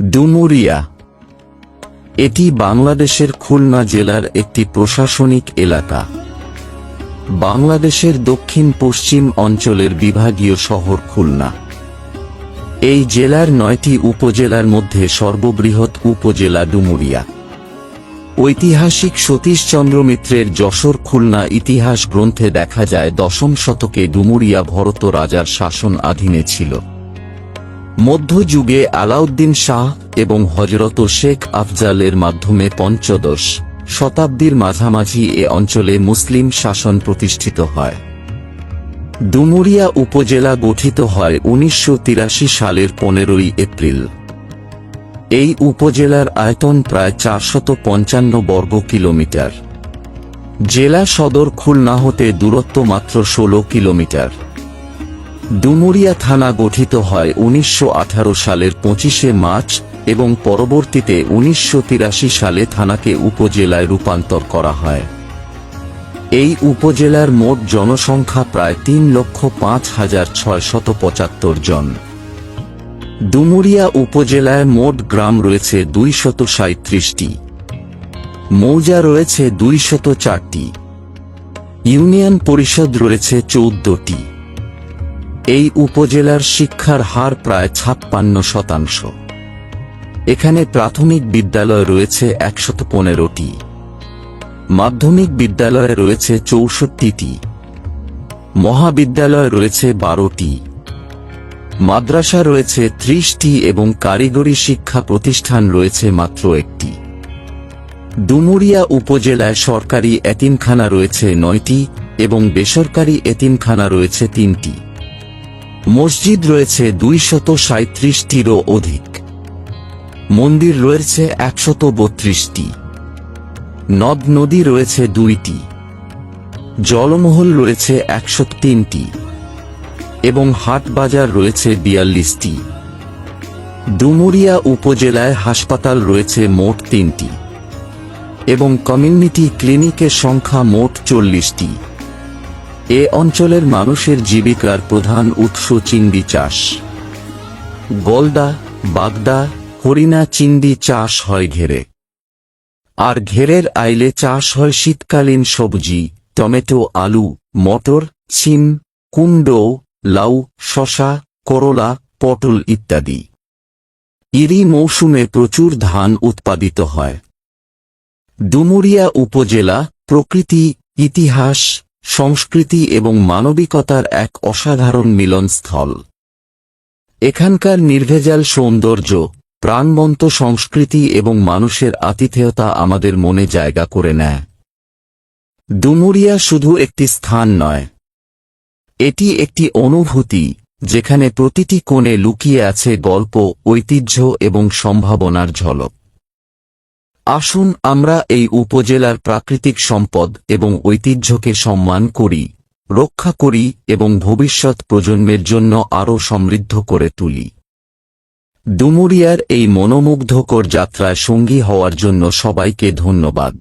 ডুমুরিয়া। এটি বাংলাদেশের খুলনা জেলার একটি প্রশাসনিক এলাকা। বাংলাদেশের দক্ষিণ পশ্চিম অঞ্চলের বিভাগীয় শহর খুলনা। এই জেলার নয়টি উপজেলার মধ্যে সর্ববৃহৎ উপজেলা ডুমুরিয়া। ঐতিহাসিক সতীশচন্দ্র মিত্রের যশোর খুলনা ইতিহাস গ্রন্থে দেখা যায় দশম শতকে ডুমুরিয়া ভরত রাজার শাসন আধীনে ছিল। মধ্যযুগে আলাউদ্দিন শাহ এবং হজরত শেখ আফজালের মাধ্যমে পঞ্চদশ শতাব্দীর মাঝামাঝি এ অঞ্চলে মুসলিম শাসন প্রতিষ্ঠিত হয়। ডুমুরিয়া উপজেলা গঠিত হয় উনিশশো তিরাশি সালের পনেরোই এপ্রিল। এই উপজেলার আয়তন প্রায় চারশত পঞ্চান্ন বর্গ কিলোমিটার। জেলা সদর খুলনা হতে দূরত্ব মাত্র ষোলো কিলোমিটার। ডুমুরিয়া থানা গঠিত হয় উনিশশো আঠারো সালের পঁচিশে মার্চ এবং পরবর্তীতে উনিশশো তিরাশি সালে থানাকে উপজেলায় রূপান্তর করা হয়। এই উপজেলার মোট জনসংখ্যা প্রায় তিন লক্ষ পাঁচ হাজার ছয়শত পঁচাত্তর জন। ডুমুরিয়া উপজেলায় মোট গ্রাম রয়েছে দুইশত সাঁত্রিশটি মৌজা রয়েছে দুইশত চারটি। ইউনিয়ন পরিষদ রয়েছে চৌদ্দটি। এই উপজেলার শিক্ষার হার প্রায় ছাপ্পান্ন শতাংশ। এখানে প্রাথমিক বিদ্যালয় রয়েছে একশত পনেরোটি। মাধ্যমিক বিদ্যালয়ে রয়েছে চৌষট্টিটি। মহাবিদ্যালয় রয়েছে বারোটি। মাদ্রাসা রয়েছে ত্রিশটি এবং কারিগরি শিক্ষা প্রতিষ্ঠান রয়েছে মাত্র একটি। ডুমুরিয়া উপজেলায় সরকারি এতিমখানা রয়েছে নয়টি এবং বেসরকারি এতিমখানা রয়েছে তিনটি। মসজিদ রয়েছে দুইশত সাঁত্রিশটিরও অধিক। মন্দির রয়েছে একশত বত্রিশটি। নদ নদী রয়েছে দুইটি। জলমহল রয়েছে একশো তিনটি। এবং হাট বাজার রয়েছে বিয়াল্লিশটি। ডুমুরিয়া উপজেলায় হাসপাতাল রয়েছে মোট তিনটি। এবং কমিউনিটি ক্লিনিকের সংখ্যা মোট চল্লিশটি। এ অঞ্চলের মানুষের জীবিকার প্রধান উৎস চিংড়ি চাষ। গলদা, বাগদা, হরিণা চিংড়ি চাষ হয় ঘেরে। আর ঘেরের আইলে চাষ হয় শীতকালীন সবজি, টমেটো, আলু, মটর সিম কুমড়ো, লাউ শশা করলা, পটল ইত্যাদি। ইরি মৌসুমে প্রচুর ধান উৎপাদিত হয়। ডুমুরিয়া উপজেলা প্রকৃতি, ইতিহাস সংস্কৃতি এবং মানবিকতার এক অসাধারণ মিলনস্থল। এখানকার নির্ভেজাল সৌন্দর্য, প্রাণবন্ত সংস্কৃতি এবং মানুষের আতিথেয়তা আমাদের মনে জায়গা করে নেয়। ডুমুরিয়া শুধু একটি স্থান নয়। এটি একটি অনুভূতি, যেখানে প্রতিটি কোণে লুকিয়ে আছে গল্প, ঐতিহ্য এবং সম্ভাবনার ঝলক। আসুন আমরা এই উপজেলার প্রাকৃতিক সম্পদ এবং ঐতিহ্যকে সম্মান করি, রক্ষা করি এবং ভবিষ্যৎ প্রজন্মের জন্য আরও সমৃদ্ধ করে তুলি। ডুমুরিয়ার এই মনোমুগ্ধকর যাত্রায় সঙ্গী হওয়ার জন্য সবাইকে ধন্যবাদ।